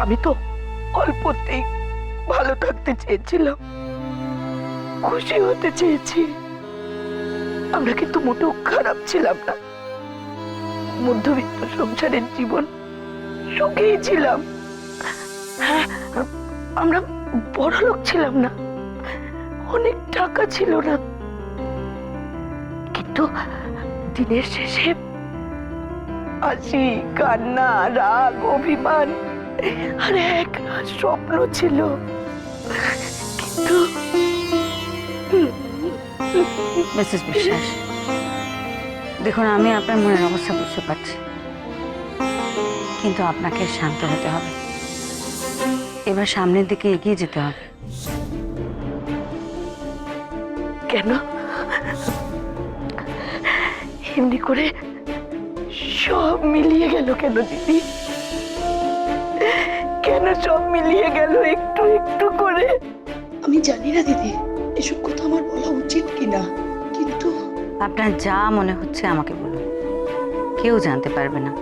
আমি তো অল্পতেই ভালো থাকতে চেয়েছিলাম। খুশি হতে চেয়েছি। আমরা কিন্তু মোটেও খারাপ ছিলাম না। মধ্যবিত্ত সংসারের জীবন সুখেই ছিলাম। আমরা বড় লোক ছিলাম না। অনেক টাকা ছিল না। কিন্তু দিনের শেষে হাসি কান্না, রাগ, অভিমান আর এক স্বপ্ন ছিল। কিন্তু মিসেস বিশ্বাস দেখুন আমি আপনার মনের অবস্থা বুঝতে পারছি। কিন্তু আপনাকে শান্ত হতে হবে। এবার সামনের দিকে এগিয়ে যেতে হবে। কেন? এমনি করে সব মিলিয়ে গেল কেন দিদি? কেন সব মিলিয়ে গেল একটু একটু করে? আমি জানি না দিদি এসব কথা আমার বলা উচিত কিনা কিন্তু আপনার যা মনে হচ্ছে আমাকে বলুন। কেউ জানতে পারবে না।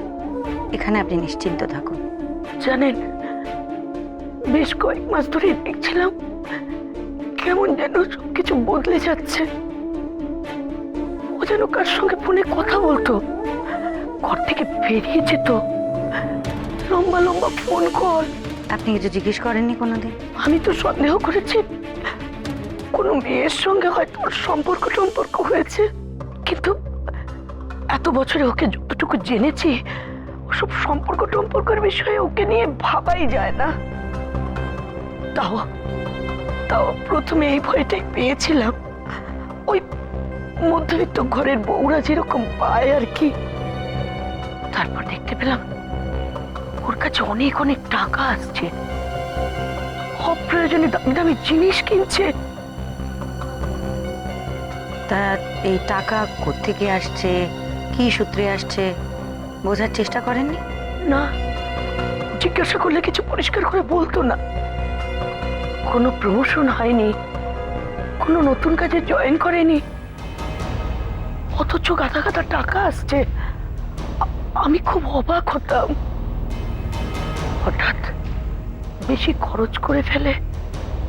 এখানে আপনি নিশ্চিন্ত থাকুন। জানেন বেশ কয়েক মাস ধরে দেখছিলাম কেমন যেন সবকিছু বদলে যাচ্ছে। ও যেন কার সঙ্গে ফোনে কথা বলতো ঘর থেকে বেরিয়ে যেত। লম্বা লম্বা ফোন কল আপনি কিছু জিজ্ঞেস করেননি কোনোদিন? আমি তো সন্দেহ করেছি। কোনো মেয়ের সঙ্গে হয়তো সম্পর্ক সম্পর্ক হয়েছে। কিন্তু এত বছরে ওকে যতটুকু জেনেছি ওসব সম্পর্ক টম্পর্কের বিষয়ে ওকে নিয়ে ভাবাই যায় না। তাও তাও প্রথমে এই ভয়টাই পেয়েছিলাম। ওই মধ্যবিত্ত ঘরের বউরা যেরকম পায় আর কি। তারপর দেখতে পেলাম ওর কাছে অনেক অনেক টাকা আসছে। অপ্রয়োজনে দামি দামি জিনিস কিনছে। তা এই টাকা কোত্থেকে আসছে? কি সূত্রে আসছে? বোঝার চেষ্টা করেননি? না জিজ্ঞাসা করলে কিছু পরিষ্কার করে বলতো না। কোনো প্রমোশন হয়নি কোনো নতুন কাজে জয়েন করেনি। অথচ গাদা গাদা টাকা আসছে। আমি খুব অবাক হতাম। হঠাৎ বেশি খরচ করে ফেলে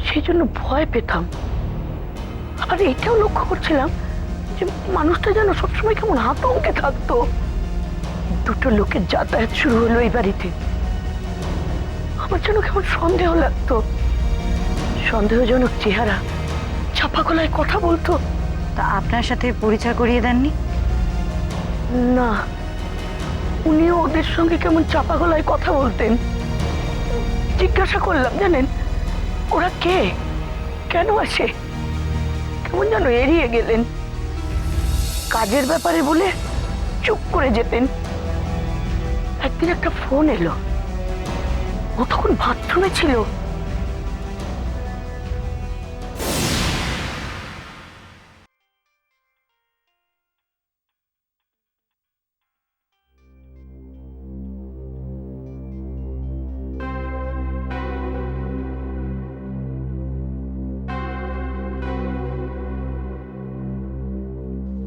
সেই জন্য ভয় পেতাম। আবার এটাও লক্ষ্য করছিলাম যে মানুষটা যেন সবসময় কেমন আতঙ্কে থাকতো। দুটো লোকের যাতায়াত শুরু হলো এই বাড়িতে। আমার যেন কেমন সন্দেহ লাগতো। সন্দেহজনক চেহারা চাপা গলায় কথা বলতো। তা আপনার সাথে পরিচয় করিয়ে দেননি? না উনিও ওদের সঙ্গে কেমন চাপা গলায় কথা বলতেন। জিজ্ঞাসা করলাম, জানেন? ওরা কে? কেন আসে কেমন যেন এড়িয়ে গেলেন। কাজের ব্যাপারে বলে চুপ করে যেতেন। একদিন একটা ফোন এলো। ও তখন বাথরুমে ছিল?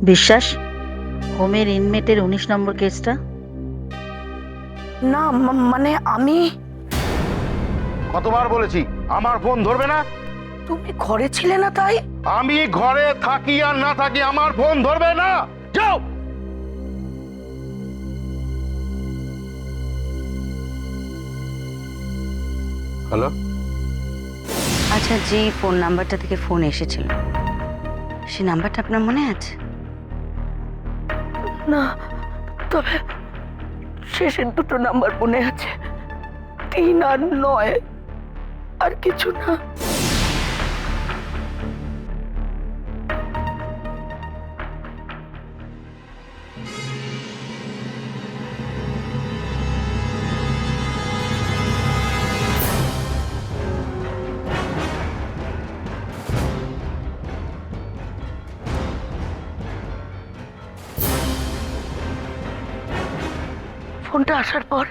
বিশ্বাস? হোমের ইনমেটের উনিশ নম্বর কেসটা না মানে আমি কতবার বলেছি আমার ফোন ধরবে না? তুমি ঘরে ছিলে না তাই? আমি ঘরে থাকি আর না থাকি আমার ফোন ধরবে না! যাও! হ্যালো? আচ্ছা যে ফোন নাম্বারটা থেকে ফোন এসেছিল। সেই নাম্বারটা আপনার মনে আছে? না তবে শেষের দুটো নাম্বার মনে আছে। তিন আর নয় আর কিছু না। ফোনটা আসার পর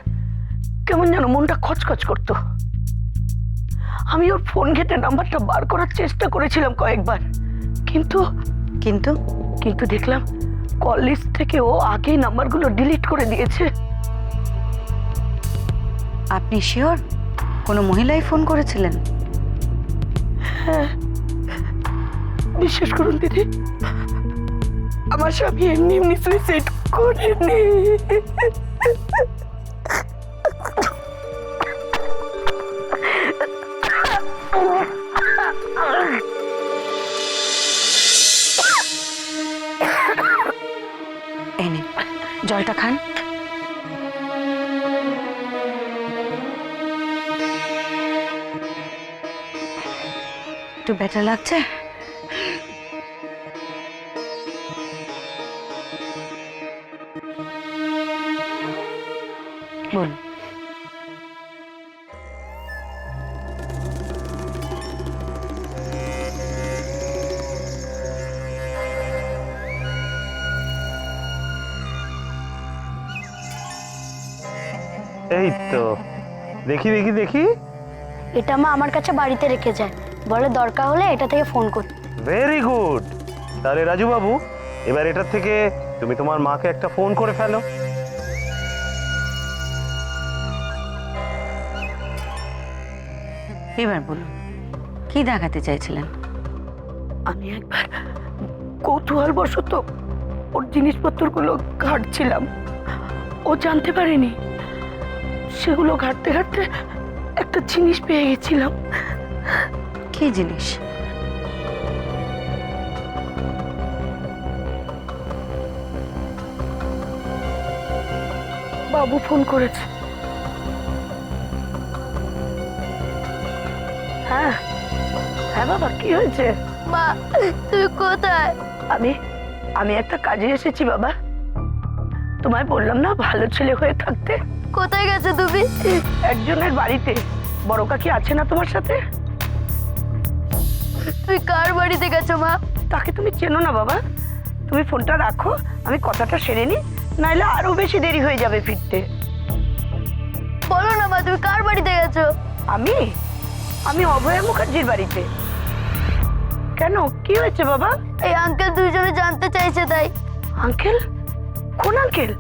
কেমন যেন মনটা খচখচ করতো। আমি ওর ফোন ঘেটে নাম্বারটা বার করার চেষ্টা করেছিলাম কয়েকবার। কিন্তু কিন্তু? কিন্তু দেখলাম কল লিস্ট থেকে ও আগেই নাম্বারগুলো ডিলিট করে দিয়েছে। আপনি শিওর? কোনো মহিলাই ফোন করেছিলেন? বিশ্বাস করুন দিদি আমার স্বামী এমনি এমনি সুইসাইড করেনি। জলটা খান। একটু বেটার লাগছে? বলুন এই তো। দেখি দেখি দেখি। এটা মা আমার কাছে বাড়িতে রেখে যায়। বলে দরকার হলে এটা থেকে ফোন করতে ভেরি গুড তাহলে রাজু বাবু এবার এটার থেকে তুমি তোমার মাকে একটা ফোন করে ফেলো। এবার বলুন কি দেখাতে চাইছিলেন? আমি একবার কৌতূহল বশত ওর জিনিসপত্রগুলো ঘাটছিলাম। ও জানতে পারেনি সেগুলো ঘাটতে ঘাটতে একটা জিনিস পেয়ে গেছিলাম। কি জিনিস? বাবু ফোন করেছে। হ্যাঁ। হ্যাঁ বাবা কি হয়েছে? মা তুই কোথায়? আমি আমি একটা কাজে এসেছি বাবা। তোমায় বললাম না ভালো ছেলে হয়ে থাকতে? কোথায় গেছে তুমি? একজনের বাড়িতে। বড় কাকি আছে না তোমার সাথে? তুই কার বাড়িতে গেছো মা? তাকে তুমি চেনো না বাবা। তুমি ফোনটা রাখো আমি কথাটা সেরে নি নাইলে আরও বেশি দেরি হয়ে যাবে ফিরতে। বলো না মা তুমি কার বাড়িতে গেছো? আমি? আমি অভয়া মুখার্জির বাড়িতে। কেন? কি হয়েছে বাবা? এই আঙ্কেল দুইজনে জানতে চাইছে তাই। আঙ্কেল কোন আঙ্কেল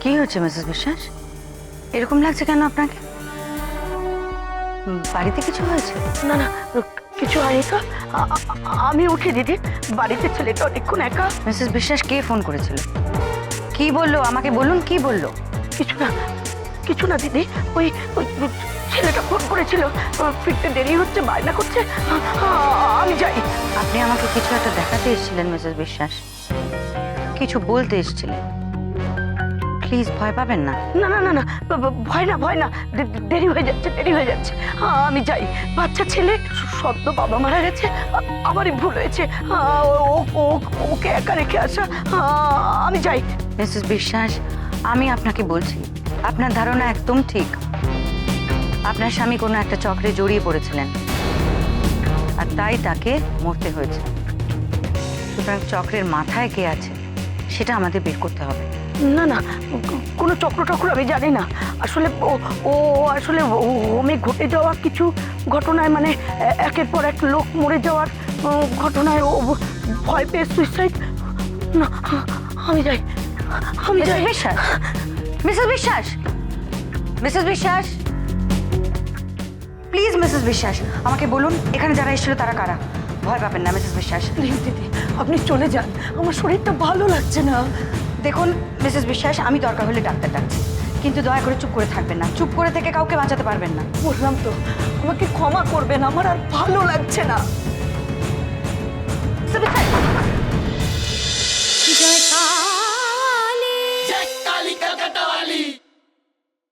কি হয়েছে মিসেস বিশ্বাস? এরকম লাগছে কেন আপনাকে? বাড়িতে কিছু হয়েছে? না না কিছু হয়নি তো। আমি উঠি দিদি। বাড়িতে ছেলেটা অনেকক্ষণ একা। মিসেস বিশ্বাস কে ফোন করেছিল? কি বলল? আমাকে বলুন কি বলল? কিছু না কিছু না দিদি। ওই ওই ছেলেটা ফোন করেছিল। ফিরতে দেরি হচ্ছে বায়না করছে। আমি যাই। আপনি আমাকে কিছু একটা দেখাতে এসেছিলেন মিসেস বিশ্বাস। কিছু বলতে এসেছিলেন। প্লিজ ভয় পাবেন না। না না না না ভয় না ভয় না দেরি হয়ে যাচ্ছে দেরি হয়ে যাচ্ছে। আমি যাই। বাচ্চা ছেলে সদ্য বাবা মারা গেছে আমারই ভুল হয়েছে। আ, ও- ও- ওকে একা রেখে আসা। আমি যাই। মিসেস বিশ্বাস আমি আপনাকে বলছি আপনার ধারণা একদম ঠিক। আপনার স্বামী কোনো একটা চক্রে জড়িয়ে পড়েছিলেন আর তাই তাকে মরতে হয়েছে। সুতরাং চক্রের মাথায় কে আছে সেটা আমাদের বের করতে হবে। না না কোনো চক্র টক্র আমি জানি না। আসলে ও আসলে ও- হোমে ঘটে যাওয়া কিছু ঘটনায় মানে একের পর এক লোক মরে যাওয়ার ঘটনায় ও ভয় পেয়ে সুইসাইড না আমি যাই। আমি যাই। বিশ্বাস মিসেস বিশ্বাস মিসেস বিশ্বাস। প্লিজ মিসেস বিশ্বাস আমাকে বলুন এখানে যারা এসেছিল তারা কারা? ভয় পাবেন না মিসেস বিশ্বাস। প্লিজ দিদি আপনি চলে যান। আমার শরীরটা ভালো লাগছে না। দেখুন মিসেস বিশ্বাস আমি দরকার হলে ডাক্তার ডাকছি। কিন্তু দয়া করে চুপ করে থাকবেন না। চুপ করে থেকে কাউকে বাঁচাতে পারবেন না। বললাম তো আমাকে ক্ষমা করবেন আমার আর ভালো লাগছে না।